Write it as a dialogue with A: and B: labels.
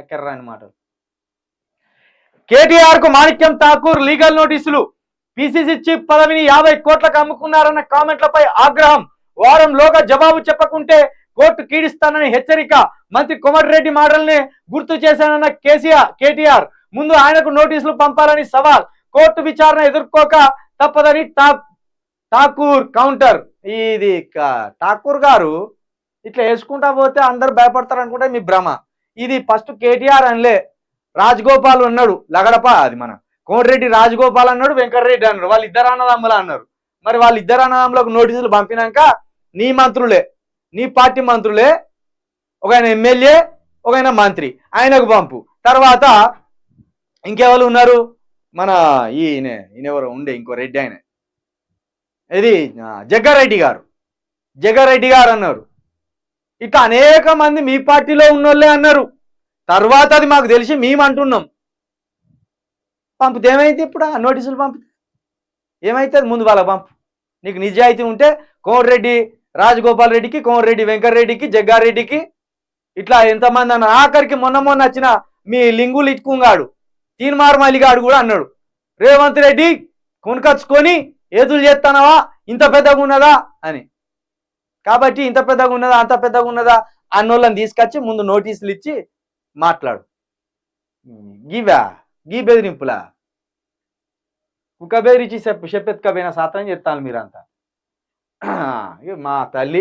A: ఎక్కర్రా అని మాటలు కేటీఆర్కు మాణిక్యం ఠాకూర్ లీగల్ నోటీసులు. పిసిసి చీఫ్ పదవిని యాభై కోట్లకు అమ్ముకున్నారన్న కామెంట్లపై ఆగ్రహం. వారంలోగా జవాబు చెప్పకుంటే కోర్టు కీడిస్తానని హెచ్చరిక. మంత్రి కోమటిరెడ్డి మాటల్ని గుర్తు చేశానన్న కేసీఆర్ కేటీఆర్. ముందు ఆయనకు నోటీసులు పంపాలని సవాల్. కోర్టు విచారణ ఎదుర్కోక తప్పదని ఠాకూర్ కౌంటర్. ఇది ఠాకూర్ గారు ఇట్లా వేసుకుంటా పోతే అందరు భయపడతారు అనుకుంటే మీ భ్రమ. ఇది ఫస్ట్ కేటీఆర్ అనిలే. రాజగోపాల్ అన్నాడు లగడప అది మన కోమటిరెడ్డి రాజగోపాల్ అన్నాడు వెంకటరెడ్డి అన్నాడు వాళ్ళు ఇద్దరు అన్నదమ్ముల అన్నారు. మరి వాళ్ళు ఇద్దరు అన్నదమ్ములకు నోటీసులు పంపినాక నీ మంత్రులే నీ పార్టీ మంత్రులే ఒక ఆయన ఎమ్మెల్యే ఒక ఆయన మంత్రి ఆయనకు పంపు. తర్వాత ఇంకెవరు ఉన్నారు? మన ఈయన ఈయన ఎవరు ఉండే ఇంకో రెడ్డి ఆయన. ఇది జగ్గారెడ్డి గారు. జగ్గారెడ్డి గారు అన్నారు. ఇట్లా అనేక మంది మీ పార్టీలో ఉన్నోళ్ళే అన్నారు. తర్వాత అది మాకు తెలిసి మేము అంటున్నాం. పంపితే ఏమైతే ఇప్పుడు? ఆ నోటీసులు పంపితే ఏమైతుంది ముందు వాళ్ళకి పంపు. నీకు నిజాయితీ ఉంటే కోమరెడ్డి రాజగోపాల్ రెడ్డికి కోమరెడ్డి వెంకటరెడ్డికి జగ్గారెడ్డికి ఇట్లా ఎంతమంది అన్న ఆఖరికి మొన్న మొన్న వచ్చిన మీ లింగులు ఇట్టుకుంగాడు తీన్మార్ మల్లిగాడు కూడా అన్నాడు. రేవంత్ రెడ్డి కొనుకొచ్చుకొని ఏదులు చేస్తానవా ఇంత పెద్దగా ఉన్నదా? అని. కాబట్టి ఇంత పెద్దగా ఉన్నదా? అంత పెద్దగా ఉన్నదా? అన్నోళ్ళని తీసుకొచ్చి ముందు నోటీసులు ఇచ్చి మాట్లాడు. గీవా గీ బెదిరింపులా? కుక్క బెదిరించి చెప్పు చెప్పెత్తుకపోయిన సాత్రం చెప్తాను మీరంతా. మా తల్లి